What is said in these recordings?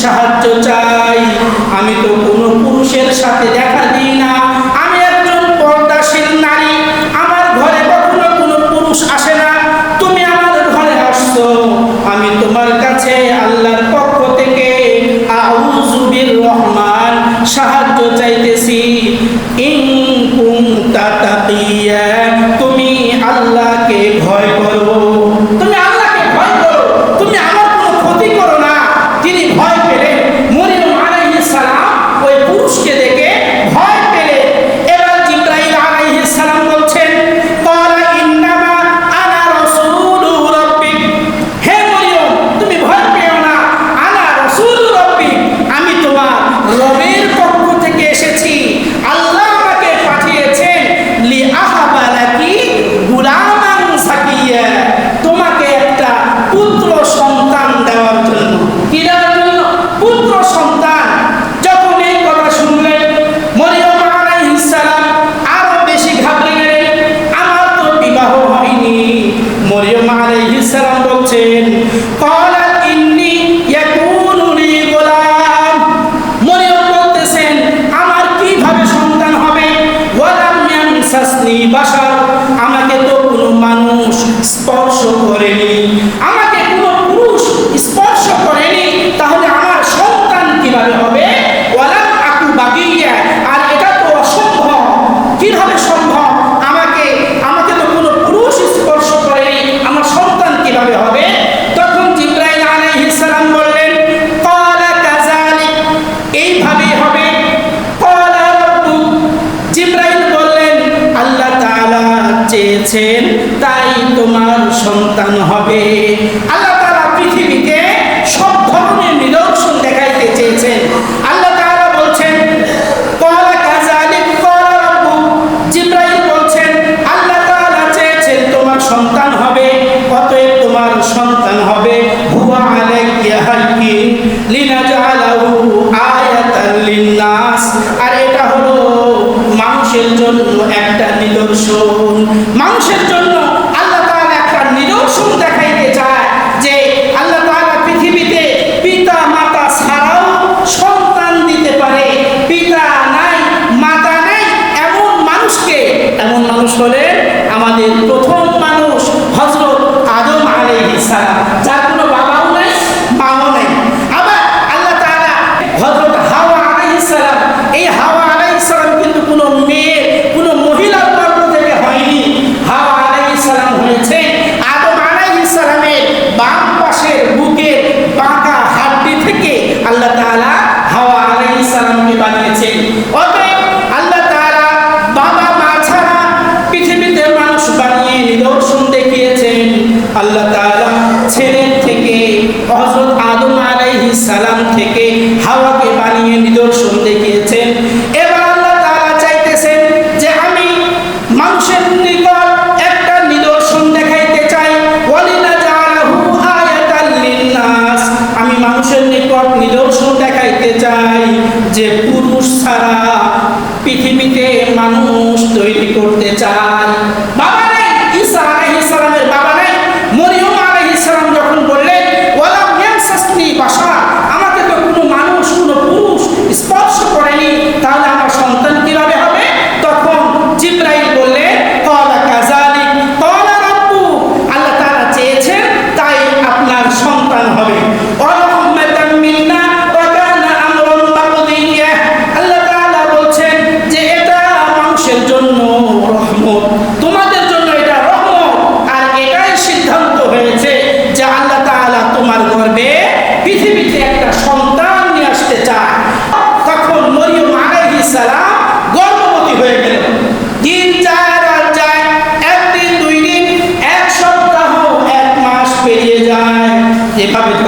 সাহায্য সন্তান হবে। আল্লাহ তারা পৃথিবীতে সব ধরনের নিদর্শন দেখাইতে চেয়েছেন। বলছেন সন্তান হবে, অতএব তোমার সন্তান হবে। dell'abito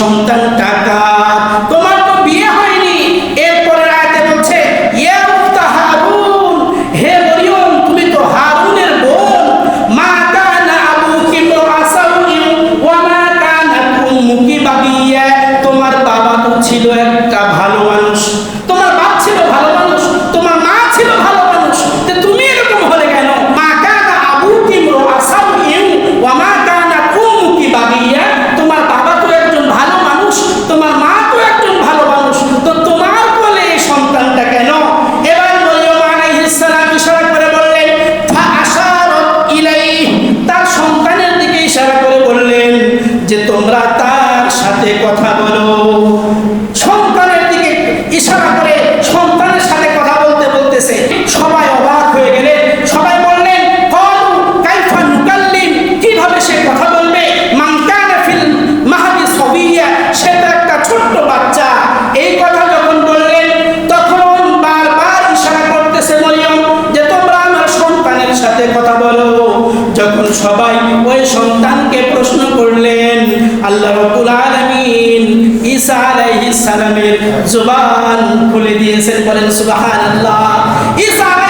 সন্তানটা জবান খুলে দিয়েছেন বলেন সুবহানাল্লাহ। ঈসা